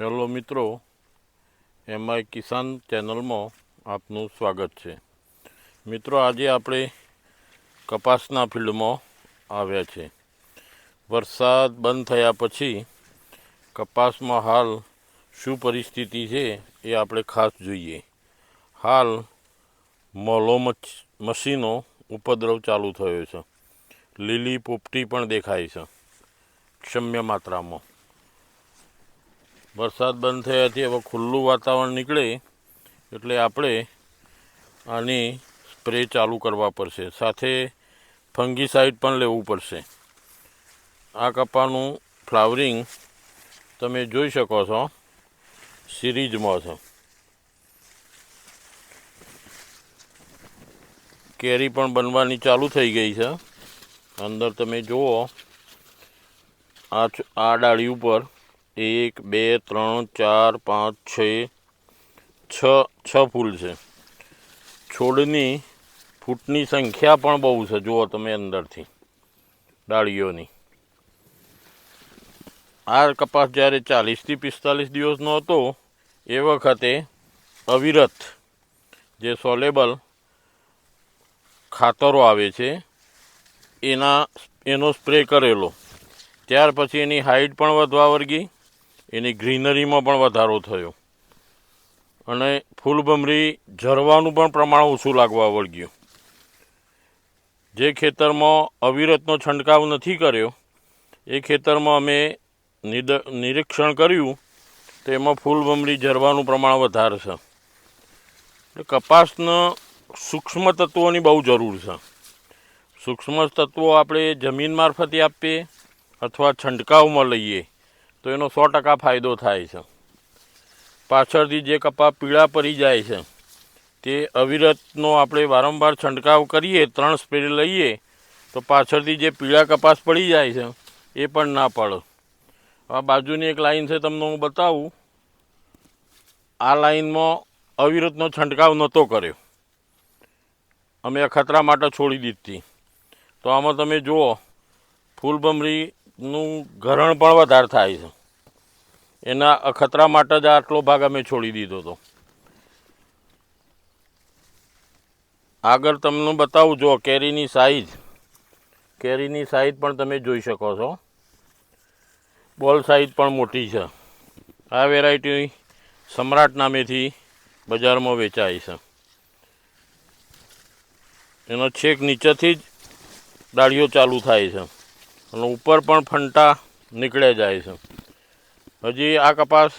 Hello મિત્રો, MI કિસાન ચેનલમાં આપનું સ્વાગત છે. મિત્રો, આજે આપણે કપાસના ફિલ્ડમાં આવ્યા છે. વરસાદ બંધ થયા પછી કપાસમાં હાલ શું પરિસ્થિતિ છે એ આપણે ખાસ જોઈએ. હાલ મોલો મશીનો ઉપદ્રવ ચાલુ થયો છે. લીલી પોપટી પણ દેખાય છે. ક્ષમ્ય માત્રામાં. વરસાદ બંધ થયાથી હવે ખુલ્લું વાતાવરણ નીકળે એટલે આપણે આની સ્પ્રે ચાલુ કરવા પડશે. સાથે ફંગીસાઇડ પણ લેવું પડશે. આ કપાનું ફ્લાવરિંગ તમે જોઈ શકો છો. સિરીઝમાં છે. કેરી પણ બનવાની ચાલુ થઈ ગઈ છે. અંદર તમે જુઓ, આ આ ડાળી ઉપર એક, બે, ત્રણ, ચાર, પાંચ, છ છ છ ફૂલ છે. છોડની ફૂટની સંખ્યા પણ બહુ છે. જુઓ તમે અંદરથી, ડાળીઓની. આ કપાસ જ્યારે ચાલીસથી પિસ્તાલીસ દિવસનો હતો, એ વખતે અવિરત જે સોલેબલ ખાતરો આવે છે, એના, એનો સ્પ્રે કરેલો. ત્યાર પછી એની હાઇટ પણ વધવા વર્ગી એની ગ્રીનરીમાં પણ વધારો થયો. અને ફૂલભમરી ઝરવાનું પણ પ્રમાણ ઓછું લાગવા વળગ્યું. જે ખેતરમાં અવિરતનો છંટકાવ નથી કર્યો, એ ખેતરમાં અમે નિરીક્ષણ કર્યું તો એમાં ફૂલભમરી ઝરવાનું પ્રમાણ વધારે છે એટલે કપાસના સૂક્ષ્મ તત્વોની બહુ જરૂર છે. સૂક્ષ્મ તત્વો આપણે જમીન મારફતે આપીએ અથવા છંટકાવમાં લઈએ. તો એનો સો ટકા ફાયદો થાય છે. પાછળથી જે કપા પીળા પડી જાય છે, તે અવિરતનો આપણે વારંવાર છંટકાવ કરીએ, ત્રણ સ્પ્રે લઈએ, તો પાછળથી જે પીળા કપાસ પડી જાય છે, એ પણ ના પડે. આ બાજુની એક લાઈન છે, તમને હું બતાવું. આ લાઈનમાં અવિરતનો છંટકાવ નહોતો કર્યો. અમે અખતરા માટે છોડી દીધી. તો આમાં તમે જુઓ ફૂલભમરીનું ઘરણ પણ વધારે થાય છે. એના અખતરા માટે જ આટલો ભાગ અમે છોડી દીધો હતો. આગળ તમને બતાવું, જો કેરીની સાઈઝ કેરીની સાઈઝ પણ તમે જોઈ શકો છો. બોલ સાઈઝ પણ મોટી છે. આ વેરાયટી સમ્રાટ નામેથી બજારમાં વેચાય છે. એનો છેક નીચેથી જ ડાળીઓ ચાલુ થાય છે. અને ઉપર પણ ફંટા નીકળે જાય છે. હજી આ કપાસ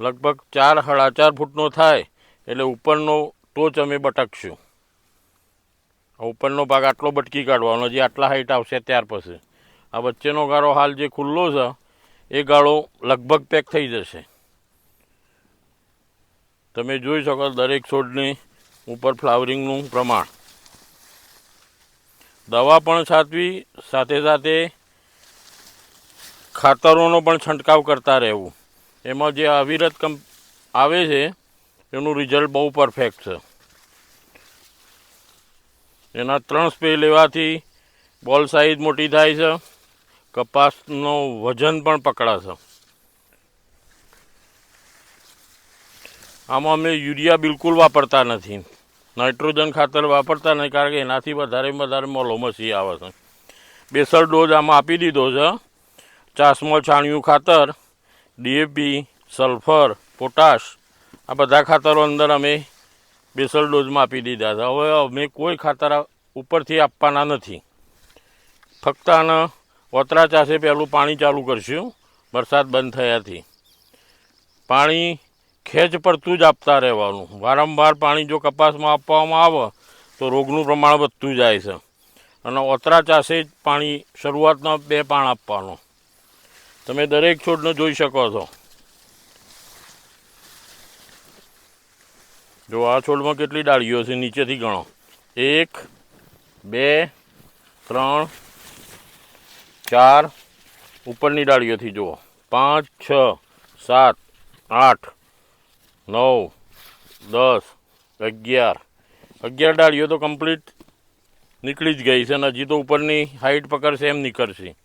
લગભગ ચાર સાડા ચાર ફૂટનો થાય, એટલે ઉપરનો ટોચ અમે બટકશું. ઉપરનો ભાગ આટલો બટકી કાઢવાનો, હજી આટલા હાઈટ આવશે ત્યાર પછી. આ વચ્ચેનો ગાળો હાલ જે ખુલ્લો છે, એ ગાળો લગભગ પેક થઈ જશે. તમે જોઈ શકો દરેક છોડની ઉપર ફ્લાવરિંગનું પ્રમાણ. દવા પણ સાચવી, સાથે સાથે ખાતરોનો પણ છંટકાવ કરતા રહેવું. એમાં જે અવિરત કંપ આવે છે, એનું રિઝલ્ટ બહુ પરફેક્ટ છે. એના ત્રણ સ્પ્રે લેવાથી બોલ સાઈઝ મોટી થાય છે, કપાસનો વજન પણ પકડાશે. આમાં અમે યુરિયા બિલકુલ વાપરતા નથી. નાઇટ્રોજન ખાતર વાપરતા નહીં, કારણ કે એનાથી વધારે વધારે મોલોમસી આવે છે. બેસર ડોઝ આમાં આપી દીધો છે. ચાસમાં છાણિયું ખાતર ડીએપી સલ્ફર, પોટાશ, આ બધા ખાતરો અંદર અમે બેસલ ડોઝમાં આપી દીધા હતા હવે અમે કોઈ ખાતર ઉપરથી આપવાના નથી. ફક્ત આના ઓતરા ચાસે પહેલું પાણી ચાલુ કરશું. વરસાદ બંધ થયાથી. પાણી ખેંચ પડતું જ આપતા રહેવાનું. વારંવાર પાણી જો કપાસમાં આપવામાં આવે, તો રોગનું પ્રમાણ વધતું જાય છે. અને ઓતરા ચાસે જ પાણી શરૂઆતમાં બે પાણ આપવાનું. તમે દરેક છોડને જોઈ શકો છો. જો આ છોડમાં કેટલી ડાળીઓ છે નીચેથી ગણો. એક, બે, ત્રણ, ચાર, ઉપરની ડાળીઓથી જુઓ. પાંચ, છ, સાત, આઠ, નવ, દસ, અગિયાર. અગિયાર ડાળીઓ તો કમ્પ્લીટ નીકળી જ ગઈ છે અને હજી તો ઉપરની હાઈટ પકડશે એમ નીકળશે.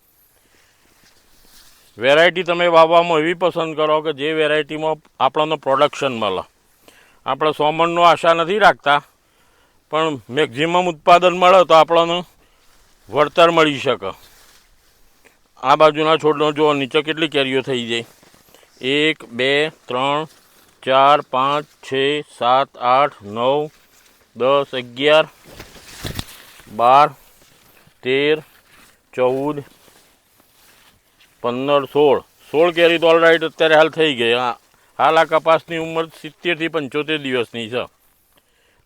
વેરાયટી તમે વાવવામાં એવી પસંદ કરો કે જે વેરાયટીમાં આપણને પ્રોડક્શન મળે. આપણે સો આશા નથી રાખતા, પણ મેક્ઝિમમ ઉત્પાદન મળે તો આપણને વળતર મળી શકે. આ બાજુના છોડનો જો નીચે કેટલી કેરીઓ થઈ જાય. એક, બે, ત્રણ, ચાર, પાંચ, છ, સાત, આઠ, નવ, દસ, અગિયાર, બાર, તેર, ચૌદ પંદર, સોળ. સોળ કેરી તો ઓલરાઈટ અત્યારે હાલ થઈ ગઈ. હા. હાલ આ કપાસની ઉંમર સિત્તેરથી પંચોતેર દિવસની છે.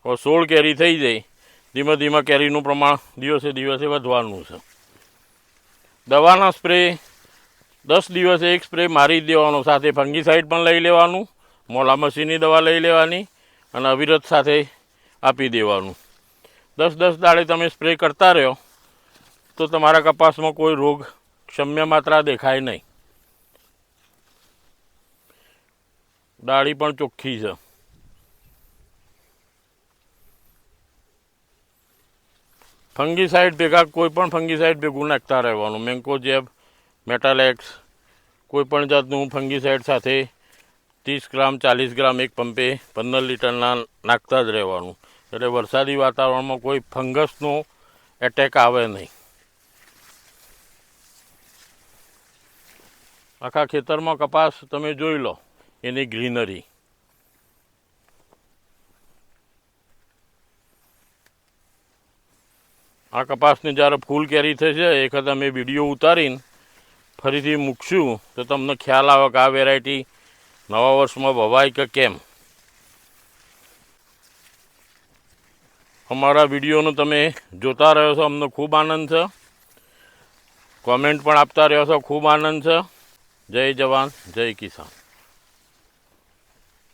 હવે સોળ કેરી થઈ જાય. ધીમે ધીમે કેરીનું પ્રમાણ દિવસે દિવસે વધવાનું છે. દવાના સ્પ્રે, દસ દિવસે એક સ્પ્રે મારી દેવાનો. સાથે ફંગીસાઇડ પણ લઈ લેવાનું. મોલા મસીની દવા લઈ લેવાની અને અવિરત સાથે આપી દેવાનું. દસ દસ દાડે તમે સ્પ્રે કરતા રહ્યો તો તમારા કપાસમાં કોઈ રોગ ક્ષમ્ય માત્રા દેખાય નહીં. ડાળી પણ ચોખ્ખી છે. ફંગીસાઇડ ભેગા, કોઈ પણ ફંગીસાઇડ ભેગું નાખતા રહેવાનું. મેન્કોજેબ મેટાલેક્સ, કોઈ પણ જાતનું ફંગીસાઇડ સાથે ત્રીસ ગ્રામ, ચાલીસ ગ્રામ એક પંપે પંદર લીટરના નાખતા જ રહેવાનું. એટલે વરસાદી વાતાવરણમાં કોઈ ફંગસનો એટેક આવે નહીં. આખા ખેતરમાં કપાસ તમે જોઈ લો, એની ગ્રીનરી. આ કપાસને જ્યારે ફૂલ કેરી થશે એ વખત અમે વીડિયો ઉતારીને ફરીથી મૂકશું, તો તમને ખ્યાલ આવે કે આ વેરાયટી નવા વર્ષમાં વવાય કે કેમ. અમારા વિડીયોનો તમે જોતા રહ્યો છો, અમને ખૂબ આનંદ છે. કોમેન્ટ પણ આપતા રહ્યો છો, ખૂબ આનંદ છે. જય જવાન જય કિસાન.